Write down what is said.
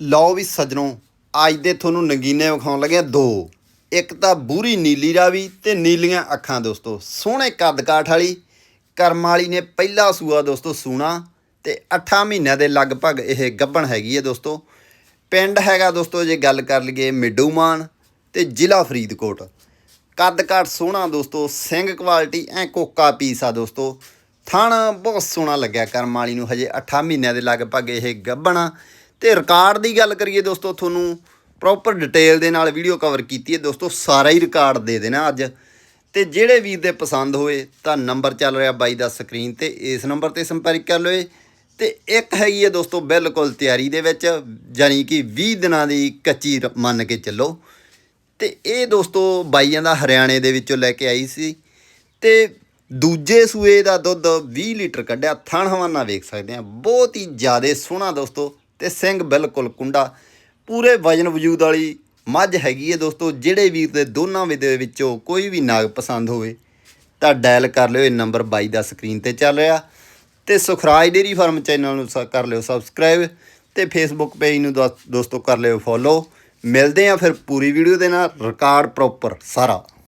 ਲਓ ਵੀ ਸੱਜਣੋ, ਅੱਜ ਦੇ ਤੁਹਾਨੂੰ ਨਗੀਨੇ ਵਿਖਾਉਣ ਲੱਗੇ ਦੋ। ਇੱਕ ਤਾਂ ਬੂਰੀ ਨੀਲੀ ਰਾਵੀ ਤੇ ਨੀਲੀਆਂ ਅੱਖਾਂ ਦੋਸਤੋ। ਸੋਹਣੇ ਕੱਦ ਕਾਠ ਵਾਲੀ, ਕਰਮ ਵਾਲੀ ਨੇ ਪਹਿਲਾ ਸੂਆ ਦੋਸਤੋ ਸੂਣਾ ਤੇ 8 ਮਹੀਨਿਆਂ ਦੇ ਲਗਭਗ ਇਹ ਗੱਭਣ ਹੈਗੀ ਹੈ ਦੋਸਤੋ। ਪਿੰਡ ਹੈਗਾ ਦੋਸਤੋ ਜੇ ਗੱਲ ਕਰ ਲਈਏ ਮਿੱਡੂਮਾਨ ਤੇ ਜ਼ਿਲ੍ਹਾ ਫਰੀਦਕੋਟ। ਕੱਦ ਕਾਠ ਸੋਹਣਾ ਦੋਸਤੋ, ਸਿੰਘ ਕੁਆਲਿਟੀ ਐ ਕੋਕਾ ਪੀਸ ਆ ਦੋਸਤੋ। ਥਣ ਬਹੁਤ ਸੋਹਣਾ ਲੱਗਿਆ ਕਰਮ ਵਾਲੀ ਨੂੰ ਹਜੇ 8 ਮਹੀਨਿਆਂ ਦੇ ਲਗਭਗ ਇਹ ਗੱਭਣਾ। ਤੇ ਰਿਕਾਰਡ ਦੀ ਗੱਲ ਕਰੀਏ ਦੋਸਤੋ, ਤੁਹਾਨੂੰ ਪ੍ਰੋਪਰ ਡਿਟੇਲ ਦੇ ਨਾਲ ਵੀਡੀਓ ਕਵਰ ਕੀਤੀ ਹੈ ਦੋਸਤੋ, ਸਾਰਾ ਹੀ ਰਿਕਾਰਡ ਦੇ ਦੇਣਾ ਅੱਜ। ਤੇ ਜਿਹੜੇ ਵੀਰ ਦੇ ਪਸੰਦ ਹੋਏ, ਤਾਂ ਨੰਬਰ ਚੱਲ ਰਿਹਾ ਬਾਈ ਦਾ ਸਕਰੀਨ ਤੇ, ਇਸ ਨੰਬਰ ਤੇ ਸੰਪਰਕ ਕਰ ਲਓ ਤੇ ਇੱਕ ਹੈਗੀ ਹੈ ਦੋਸਤੋ, ਬਿਲਕੁਲ ਤਿਆਰੀ ਦੇ ਵਿੱਚ ਯਾਨੀ ਕਿ 20 ਦਿਨਾਂ ਦੀ ਕੱਚੀ ਰ- ਮੰਨ ਕੇ ਚੱਲੋ। ਤੇ ਇਹ ਦੋਸਤੋ, ਬਾਈਆਂ ਦਾ ਹਰਿਆਣੇ ਦੇ ਵਿੱਚੋਂ ਲੈ ਕੇ ਆਈ ਸੀ। ਤੇ ਦੂਜੇ ਸੂਏ ਦਾ ਦੁੱਧ 20 ਲੀਟਰ ਕੱਢਿਆ, ਥਣ ਹਵਾਨਾ ਵੇਖ ਸਕਦੇ ਆ ਬਹੁਤ ਹੀ ਜ਼ਿਆਦਾ ਸੋਹਣਾ ਦੋਸਤੋ। ਤੇ ਸਿੰਘ ਬਿਲਕੁਲ ਕੁੰਡਾ। ਪੂਰੇ ਵਜਨ ਵਜੂਦ ਵਾਲੀ ਮੱਝ ਹੈਗੀ ਹੈ ਦੋਸਤੋ, ਜਿਹੜੇ ਵੀਰ ਦੇ ਦੋਨਾਂ ਦੇ ਵਿੱਚੋਂ ਕੋਈ ਵੀ ਨਾਗ ਪਸੰਦ ਹੋਵੇ, ਤਾਂ ਡਾਇਲ ਕਰ ਲਿਓ, ਇਹ ਨੰਬਰ 22 ਦਾ ਸਕਰੀਨ ਤੇ ਚੱਲ ਰਿਹਾ। ਤੇ ਸੁਖਰਾਜ ਡੇਰੀ ਫਾਰਮ ਚੈਨਲ ਨੂੰ ਸ- ਕਰ ਲਿਓ ਸਬਸਕ੍ਰਾਈਬ ਤੇ ਫੇਸਬੁੱਕ ਪੇਜ ਨੂੰ ਦੋਸ- ਦੋਸਤੋ ਕਰ ਲਿਓ ਫੋਲੋ ਮਿਲਦੇ ਆ ਫਿਰ ਪੂਰੀ ਵੀਡੀਓ ਦੇ ਨਾਲ ਰਿਕਾਰਡ ਪ੍ਰੋਪਰ ਸਾਰਾ।